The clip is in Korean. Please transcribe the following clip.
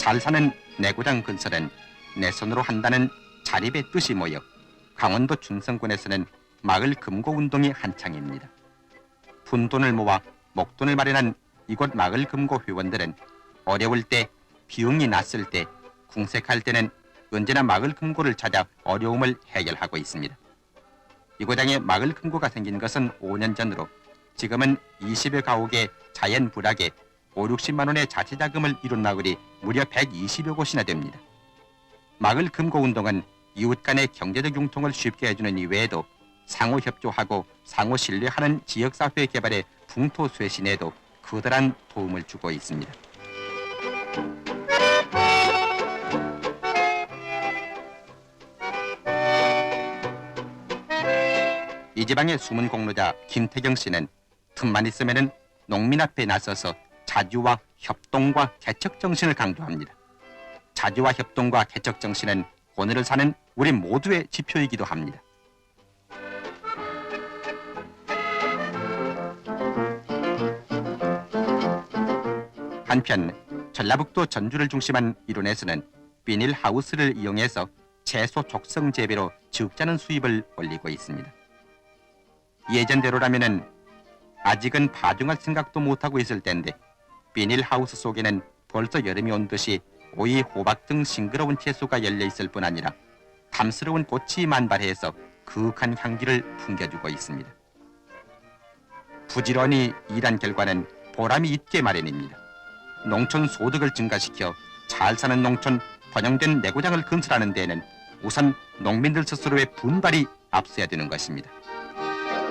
잘 사는 내고장 건설은 내 손으로 한다는 자립의 뜻이 모여 강원도 충성군에서는 마을 금고 운동이 한창입니다. 푼돈을 모아 목돈을 마련한 이곳 마을 금고 회원들은 어려울 때 비용이 났을 때 궁색할 때는 언제나 마을 금고를 찾아 어려움을 해결하고 있습니다. 이 고장에 마을 금고가 생긴 것은 5년 전으로 지금은 20여 가옥의 자연 불악에 5, 60만 원의 자체 자금을 이룬 마을이 무려 120여 곳이나 됩니다. 마을 금고 운동은 이웃 간의 경제적 융통을 쉽게 해주는 이외에도 상호 협조하고 상호 신뢰하는 지역사회 개발의 풍토 쇄신에도 커다란 도움을 주고 있습니다. 이 지방의 숨은 공로자 김태경 씨는 틈만 있으면은 농민 앞에 나서서 자주와 협동과 개척 정신을 강조합니다. 자주와 협동과 개척 정신은 오늘을 사는 우리 모두의 지표이기도 합니다. 한편 전라북도 전주를 중심한 이론에서는 비닐 하우스를 이용해서 채소 족성 재배로 적잖은 수입을 올리고 있습니다. 예전대로라면은 아직은 파종할 생각도 못하고 있을 텐데 비닐 하우스 속에는 벌써 여름이 온 듯이 오이, 호박 등 싱그러운 채소가 열려 있을 뿐 아니라 탐스러운 꽃이 만발해서 그윽한 향기를 풍겨주고 있습니다. 부지런히 일한 결과는 보람이 있게 마련입니다. 농촌 소득을 증가시켜 잘 사는 농촌 번영된 내고장을 건설하는 데에는 우선 농민들 스스로의 분발이 앞서야 되는 것입니다.